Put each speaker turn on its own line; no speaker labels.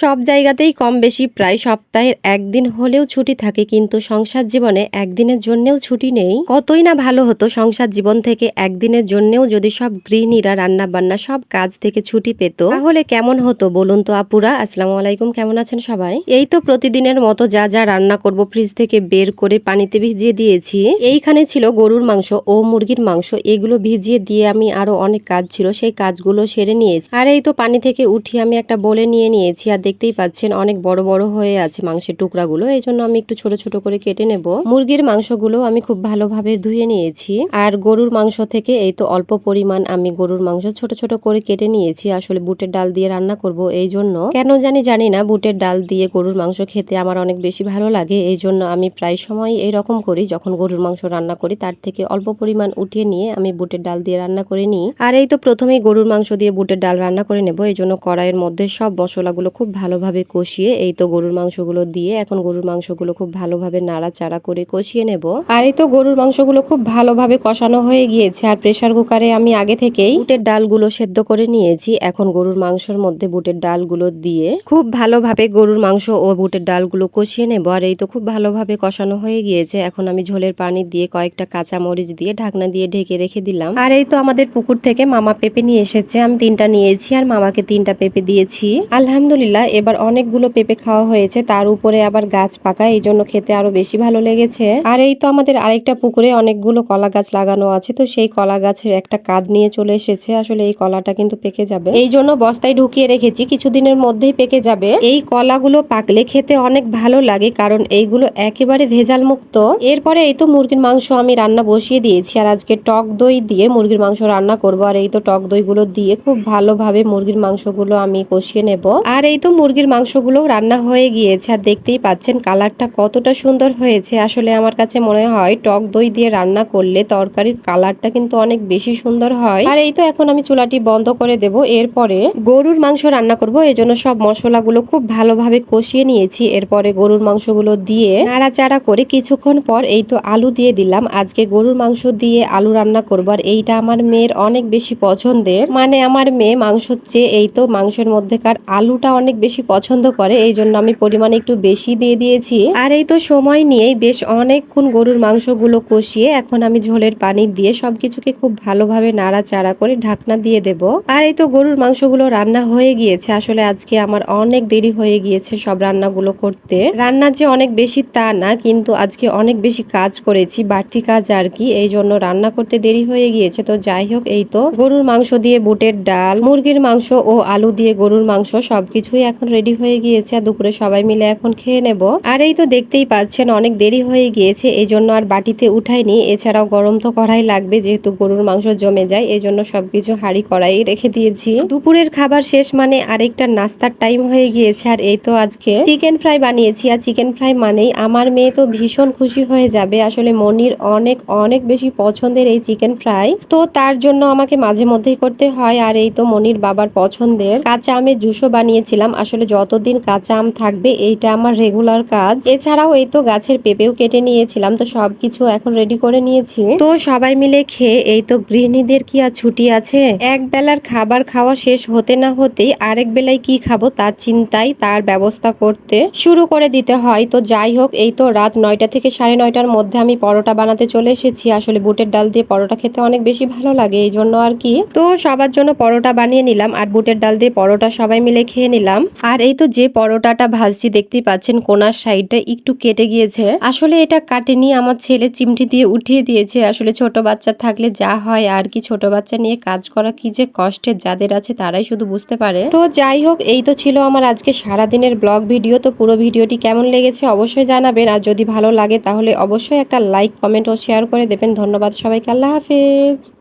সব জায়গাতেই কম বেশি প্রায় সপ্তাহের একদিন হলেও ছুটি থাকে, কিন্তু সংসার জীবনে একদিনের জন্যেও ছুটি নেই। কতই না ভালো হতো সংসার জীবন থেকে একদিনের জন্যেও যদি সব গৃহিণীরা রান্না বান্না সব কাজ থেকে ছুটি পেত, তাহলে কেমন হতো বলুন তো আপুরা? আসসালামু আলাইকুম, কেমন আছেন সবাই? এই তো প্রতিদিনের মতো যা যা রান্না করব, ফ্রিজ থেকে বের করে পানিতে ভিজিয়ে দিয়েছি। এইখানে ছিল গরুর মাংস ও মুরগির মাংস, এগুলো ভিজিয়ে দিয়ে আমি আরও অনেক কাজ ছিল, সেই কাজগুলো সেরে নিয়েছি। আর এই তো পানি থেকে উঠিয়ে আমি একটা বলে নিয়ে নিয়েছি, আর দেখতেই পাচ্ছেন অনেক বড় বড় হয়ে আছে মাংসের টুকরাগুলো। এই জন্য আমি একটু ছোট ছোট করে কেটে নেব। মুরগির মাংসগুলো আমি খুব ভালোভাবে ধুয়ে নিয়েছি। আর গরুর মাংস থেকে এই তো অল্প পরিমাণ আমি গরুর মাংস ছোট ছোট করে কেটে নিয়েছি। আসলে বুটের ডাল দিয়ে রান্না করব এই জন্য। কেন জানি জানি না, বুটের ডাল দিয়ে গরুর মাংস খেতে আমার অনেক বেশি ভালো লাগে। এই জন্য আমি প্রায় সময় এরকম করি, যখন গরুর মাংস রান্না করি তার থেকে অল্প পরিমাণ উঠিয়ে নিয়ে আমি বুটের ডাল দিয়ে রান্না করে নিই। আর এই তো প্রথমেই গরুর মাংস দিয়ে বুটের ডাল রান্না করে নেব। এই জন্য কড়াইয়ের মধ্যে সব মশলাগুলো খুব ভালোভাবে কষিয়ে এই তো গরুর মাংসগুলো দিয়ে এখন গরুর মাংসগুলো খুব ভালোভাবে নাড়াচাড়া করে কষিয়ে নেব। আর এই তো গরুর মাংসগুলো খুব ভালোভাবে কষানো হয়ে গিয়েছে আর প্রেসার কুকারে আমি আগে থেকেই বুটের ডালগুলো সেদ্ধ করে নিয়েছি। এখন গরুর মাংসের মধ্যে বুটের ডালগুলো দিয়ে খুব ভালোভাবে গরুর মাংস ও বুটের ডালগুলো কষিয়ে নেব। আর এই তো খুব ভালোভাবে কষানো হয়ে গিয়েছে। এখন আমি ঝোলের পানি দিয়ে কয়েকটা কাঁচা মরিচ দিয়ে ঢাকনা দিয়ে ঢেকে রেখে দিলাম। আর এই তো আমাদের পুকুর থেকে মামা পেঁপে নিয়ে এসেছে। আমি তিনটা নিয়েছি আর মামাকে তিনটা পেঁপে দিয়েছি। আলহামদুলিল্লাহ। এবার অনেকগুলো পেঁপে খাওয়া হয়েছে, তার উপরে আবার গাছ পাকা, এই জন্য খেতে আরও বেশি ভালো লেগেছে। আর এই তো আমাদের আরেকটা পুকুরে অনেকগুলো কলা গাছ লাগানো আছে, তো সেই কলা গাছের একটা কাদ নিয়ে চলে এসেছে, আসলে এই কলাটা কিন্তু পেকে যাবে। এই জন্য বস্তায় ঢুকিয়ে রেখেছি, কিছুদিনের মধ্যেই পেকে যাবে। এই কলাগুলো পাকলে খেতে অনেক ভালো লাগে, কারণ এইগুলো একেবারে ভেজাল মুক্ত এরপরে এই তো মুরগির মাংস আমি রান্না বসিয়ে দিয়েছি, আর আজকে টক দই দিয়ে মুরগির মাংস রান্না করব, আর এই তো টক দই গুলো দিয়ে খুব ভালোভাবে মুরগির মাংসগুলো আমি কষিয়ে নেব। আর এই তো মুরগির মাংসগুলো রান্না হয়ে গিয়েছে আর দেখতেই পাচ্ছেন কালারটা কতটা সুন্দর হয়েছে। আসলে আমার কাছে মনে হয় টক দই দিয়ে রান্না করলে তরকারির কালারটা কিন্তু অনেক বেশি সুন্দর হয়। আর এই তো এখন আমি চুলাটি বন্ধ করে দেব। এরপরে গরুর মাংস রান্না করব। এই জন্য সব মশলাগুলো খুব ভালোভাবে কষিয়ে নিয়েছি। এরপরে গরুর মাংসগুলো দিয়ে নাড়াচাড়া করে কিছুক্ষণ পর এই তো আলু দিয়ে দিলাম। আজকে গরুর মাংস দিয়ে আলু রান্না করব আর এইটা আমার মেয়ের অনেক বেশি পছন্দের। মানে আমার মেয়ে মাংস চেয়ে এই তো মাংসের মধ্যেকার আলুটা অনেক বেশি পছন্দ করে, এই জন্য আমি পরিমাণে একটু বেশি দিয়ে দিয়েছি। আর এই তো সময় নিয়েই বেশ অনেকক্ষণ গরুর মাংসগুলো কষিয়ে এখন আমি ঝোলের পানি দিয়ে সবকিছুকে খুব ভালোভাবে নাড়াচাড়া করে ঢাকনা দিয়ে দেব। আর এই তো গরুর মাংসগুলো রান্না হয়ে গিয়েছে, আসলে আজকে আমার অনেক দেরি হয়ে গিয়েছে সব রান্নাগুলো করতে। রান্না যে অনেক বেশি তা না, কিন্তু আজকে অনেক বেশি কাজ করেছি, বাড়তি কাজ আর কি, এই জন্য রান্না করতে দেরি হয়ে গিয়েছে। তো যাই হোক, এই তো গরুর মাংস দিয়ে বুটের ডাল, মুরগির মাংস ও আলু দিয়ে গরুর মাংস সবকিছুই এখন রেডি হয়ে গিয়েছে আর দুপুরে সবাই মিলে এখন খেয়ে নেব। আর এই তো দেখতেই পাচ্ছেন অনেক দেরি হয়ে গিয়েছে এই জন্য আর বাটিতে উঠাইনি এছাড়াও গরম তো কড়াই লাগবে, যেহেতু গরুর মাংস জমে যায় এই জন্য সবকিছু হাড়ি কড়াই রেখে দিয়েছি। দুপুরের খাবার শেষ মানে আরেকটা নাস্তার টাইম হয়ে গিয়েছে, আর এই তো আজকে চিকেন ফ্রাই বানিয়েছি। আর চিকেন ফ্রাই মানেই আমার মেয়ে তো ভীষণ খুশি হয়ে যাবে। আসলে মনির অনেক অনেক বেশি পছন্দের এই চিকেন ফ্রাই তো তার জন্য আমাকে মাঝে মধ্যেই করতে হয়, আর এই তো মনির বাবার পছন্দের কাঁচা আমের জুসও বানিয়েছিলাম। আসলে যতদিন কাঁচা আম থাকবে, এইটা আমার রেগুলার কাজ। এছাড়াও এই তো গাছের পেঁপেও কেটে নিয়েছিলাম, তো সবকিছু এখন রেডি করে নিয়েছি। তো সবাই মিলে খেয়ে এই তো গৃহিণীদের কি আর ছুটি আছে? এক বেলার খাবার খাওয়া শেষ হতে না হতেই আরেক বেলায় কি খাব তার চিন্তায় তার ব্যবস্থা করতে শুরু করে দিতে হয়। তো যাই হোক, এই তো রাত নয়টা থেকে সাড়ে নয়টার মধ্যে আমি পরোটা বানাতে চলে এসেছি। আসলে বুটের ডাল দিয়ে পরোটা খেতে অনেক বেশি ভালো লাগে এই জন্য আর কি। তো সবার জন্য পরোটা বানিয়ে নিলাম, আর বুটের ডাল দিয়ে পরোটা সবাই মিলে খেয়ে নিলাম। আর এই তো যে পরোটাটা ভাজছি, দেখতেই পাচ্ছেন কোনার সাইডটা একটু কেটে গিয়েছে। আসলে এটা কাটেনি, আমার ছেলে চিমটি দিয়ে উঠিয়ে দিয়েছে। আসলে ছোট বাচ্চা থাকলে যা হয়, আর কি ছোট বাচ্চা নিয়ে কাজ করা কি যে কষ্টের যাদের আছে তারাই শুধু বুঝতে পারে। তো যাই হোক, এই তো ছিল আমার আজকে সারাদিনের ব্লগ ভিডিও। তো পুরো ভিডিওটি কেমন লেগেছে অবশ্যই জানাবেন। আর যদি ভালো লাগে, তাহলে অবশ্যই একটা লাইক, কমেন্ট ও শেয়ার করে দেবেন। ধন্যবাদ সবাইকে, আল্লাহ হাফেজ।